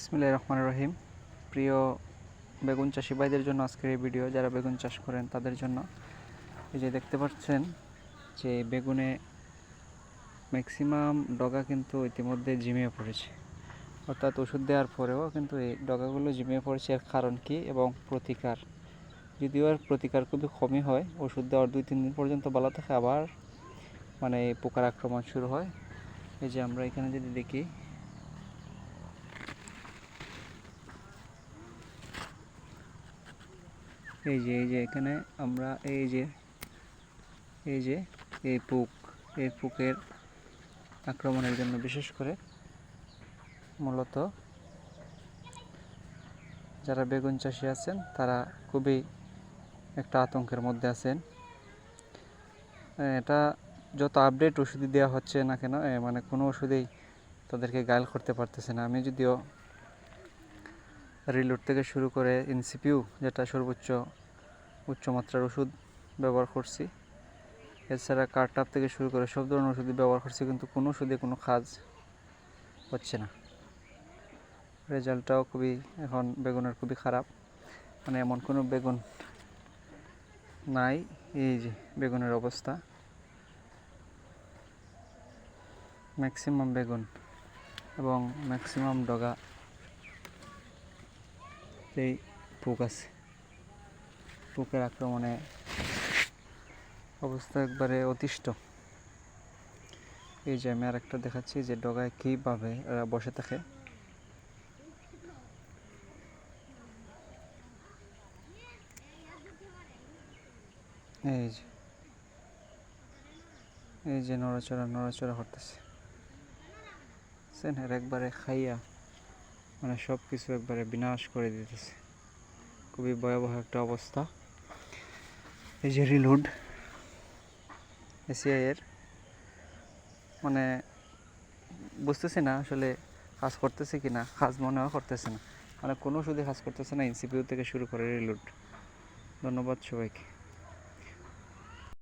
বিসমিল্লাহ রহমান রহিম। প্রিয় বেগুন চাষি ভাইদের জন্য আজকের এই ভিডিও, যারা বেগুন চাষ করেন তাদের জন্য। এই যে দেখতে পাচ্ছেন যে বেগুনে ম্যাক্সিমাম ডগা কিন্তু ইতিমধ্যে জিমিয়ে পড়েছে। অর্থাৎ ওষুধ দেওয়ার পরেও কিন্তু এই ডগাগুলো জিমিয়ে পড়েছে। এর কারণ কি এবং প্রতিকার? যদিও এর প্রতিকার খুবই কমই হয়, ওষুধ দেওয়ার দুই, তিন দিন পর্যন্ত ভালো থাকে, আবার মানে পোকার আক্রমণ শুরু হয়। এই যে আমরা এখানে যদি দেখি এই যে এই যে এখানে আমরা এই যে এই যে এই পোক, এই পোকের আক্রমণের জন্য বিশেষ করে মূলত যারা বেগুন চাষি আছেন, তারা খুবই একটা আতঙ্কের মধ্যে আছেন। এটা যত আপডেট ওষুধই দেওয়া হচ্ছে না কেন মানে কোনো ওষুধেই তাদেরকে গায়েল করতে পারতেছে না। আমি যদিও রিলোড থেকে শুরু করে ইনসিপিউ যেটা সর্বোচ্চ উচ্চমাত্রার ওষুধ ব্যবহার করছি। এছাড়া কার্টাপ থেকে শুরু করে সব ধরনের ওষুধই ব্যবহার করছি, কিন্তু কোনো ওষুধে কোনো কাজ হচ্ছে না। রেজাল্টটাও খুবই এখন বেগুনের খুবই খারাপ। মানে এমন কোনো বেগুন নাই, এই যে বেগুনের অবস্থা। ম্যাক্সিমাম বেগুন এবং ম্যাক্সিমাম ডগা। এই পোক আছে। পোকের আক্রমণে অবস্থা একবারে অতিষ্ঠ। এই যে আমি আর একটা দেখাচ্ছি যে ডগায় কীভাবে এরা বসে থাকে। এই যে। এই যে নড়াচড়া নড়াচড়া করতেছে। এর একবারে খাইয়া মানে সব কিছু একবারে বিনাশ করে দিতেছে। খুবই ভয়াবহ একটা অবস্থা। এই যে রিলোড এসিআই এর। মানে বুঝতেছি না আসলে কাজ করতেছে কি না কাজ মনেও করতেছে না। মানে কোনো ওষুধে কাজ করতেছে না ইনসিপিউ থেকে শুরু করে রিলোড ধন্যবাদ সবাইকে।